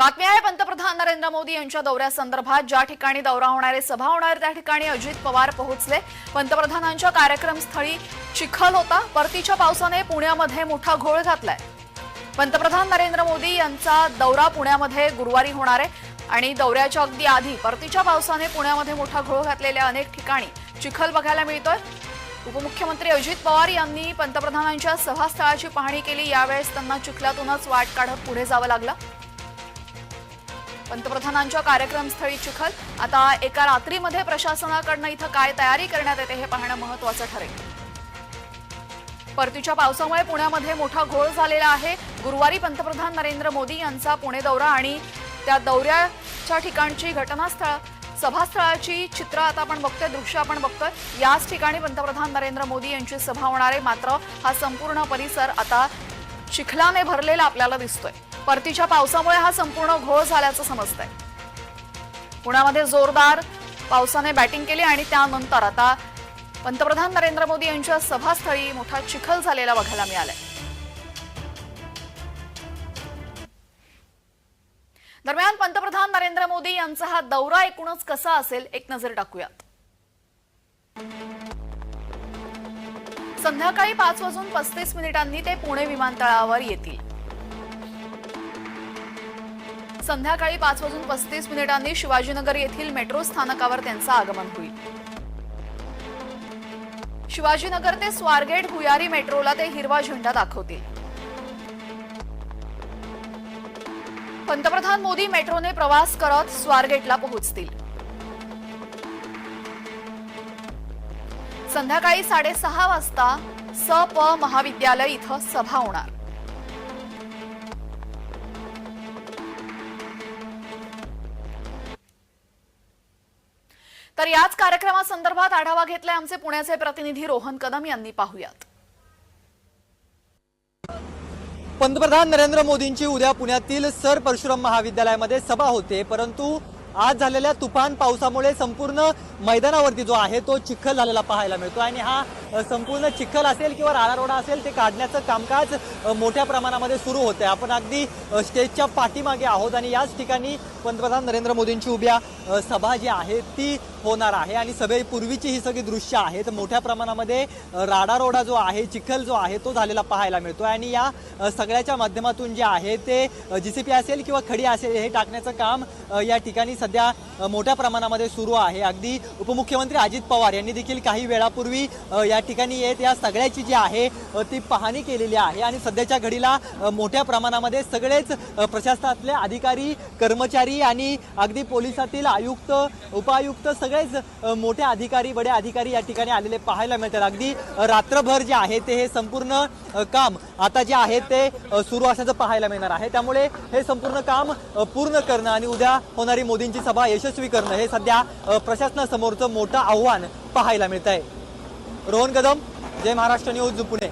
बातमी आहे पंतप्रधान नरेंद्र मोदी यांच्या दौऱ्यासंदर्भात ज्या ठिकाणी दौरा होणारे सभा होणार त्या ठिकाणी अजित पवार पोहोचले. पंतप्रधानांच्या कार्यक्रमस्थळी चिखल होता. परतीच्या पावसाने पुण्यामध्ये मोठा घोळ घातलाय. पंतप्रधान नरेंद्र मोदी यांचा दौरा पुण्यामध्ये गुरुवारी होणार आहे. आणि दौऱ्याच्या अगदी आधी परतीच्या पावसाने पुण्यामध्ये मोठा घोळ घातलेल्या अनेक ठिकाणी चिखल बघायला मिळतोय. उपमुख्यमंत्री अजित पवार यांनी पंतप्रधानांच्या सभास्थळाची पाहणी केली. यावेळेस त्यांना चिखलातूनच वाट काढत पुढे जावं लागलं. पंतप्रधानांच्या कार्यक्रमस्थळी चिखल. आता एका रात्रीमध्ये प्रशासनाकडनं इथं काय तयारी करण्यात येते हे पाहणं महत्वाचं ठरेल. परतीच्या पावसामुळे पुण्यामध्ये मोठा घोळ झालेला आहे. गुरुवारी पंतप्रधान नरेंद्र मोदी यांचा पुणे दौरा आणि त्या दौऱ्याच्या ठिकाणची घटनास्थळ सभास्थळाची चित्र आता आपण बघतोय दृश्य आपण बघतोय. याच ठिकाणी पंतप्रधान नरेंद्र मोदी यांची सभा होणार आहे. मात्र हा संपूर्ण परिसर आता चिखलाने भरलेला आपल्याला दिसतोय. परतीच्या पावसामुळे हा संपूर्ण घोळ झाल्याचं समजतंय. पुण्यामध्ये जोरदार पावसाने बॅटिंग केली आणि त्यानंतर आता पंतप्रधान नरेंद्र मोदी यांच्या सभास्थळी मोठा चिखल झालेला बघायला मिळालाय. दरम्यान पंतप्रधान नरेंद्र मोदी यांचा हा दौरा एकूणच कसा असेल एक नजर टाकूयात. संध्याकाळी पाच वाजून पस्तीस मिनिटांनी ते पुणे विमानतळावर येतील. संध्याकाळी पाच वाजून पस्तीस मिनिटांनी शिवाजीनगर येथील मेट्रो स्थानकावर त्यांचं आगमन होईल. शिवाजीनगर ते स्वारगेट भुयारी मेट्रोला ते हिरवा झेंडा दाखवतील. पंतप्रधान मोदी मेट्रोने प्रवास करत स्वारगेटला पोहोचतील. संध्याकाळी साडेसहा वाजता स प महाविद्यालय इथं सभा होणार. तर याच कार्यक्रमासंदर्भात आढावा घेतलाय आमचे पुण्याचे प्रतिनिधी रोहन कदम यांनी. पाहुयात. पंतप्रधान नरेंद्र मोदींची उद्या पुण्यातील सर परशुराम महाविद्यालयामध्ये सभा होते परंतु आज झालेल्या तुफान पावसामुळे संपूर्ण मैदानावरती जो आहे तो चिखल झालेला पाहायला मिळतो. आणि हा संपूर्ण चिखल असेल किंवा राडारोडा असेल ते काढण्याचं कामकाज मोठ्या प्रमाणामध्ये सुरू होते आपण अगदी स्टेजच्या पाठीमागे आहोत आणि याच ठिकाणी पंतप्रधान नरेंद्र मोदींची उभ्या सभा जी आहे ती होणार आहे. आणि सभेपूर्वीची ही सगळी दृश्य आहेत. मोठ्या प्रमाणामध्ये राडारोडा जो आहे चिखल जो आहे तो झालेला पाहायला मिळतो आणि या सगळ्याच्या माध्यमातून जे आहे ते जीसीपी असेल किंवा खडी असेल हे टाकण्याचं काम या ठिकाणी सध्या मोठ्या प्रमाणामध्ये सुरू आहे. अगदी उपमुख्यमंत्री अजित पवार यांनी देखील काही वेळापूर्वी या ठिकाणी येत या सगळ्याची जी आहे ती पाहणी केलेली आहे. आणि सध्याच्या घडीला मोठ्या प्रमाणामध्ये सगळेच प्रशासनातले अधिकारी कर्मचारी आणि अगदी पोलिसातील आयुक्त उपायुक्त सगळेच मोठे अधिकारी बडे अधिकारी या ठिकाणी आलेले पाहायला मिळतात. अगदी रात्रभर जे आहे ते हे संपूर्ण काम आता जे आहे ते सुरू असल्याचं पाहायला मिळणार आहे. त्यामुळे हे संपूर्ण काम पूर्ण करणं आणि उद्या होणारी मोदींची सभा यशस्वी करणं हे सध्या प्रशासनासमोरचं मोठं आव्हान पाहायला मिळत आहे रोहन कदम जय महाराष्ट्र न्यूज पुणे.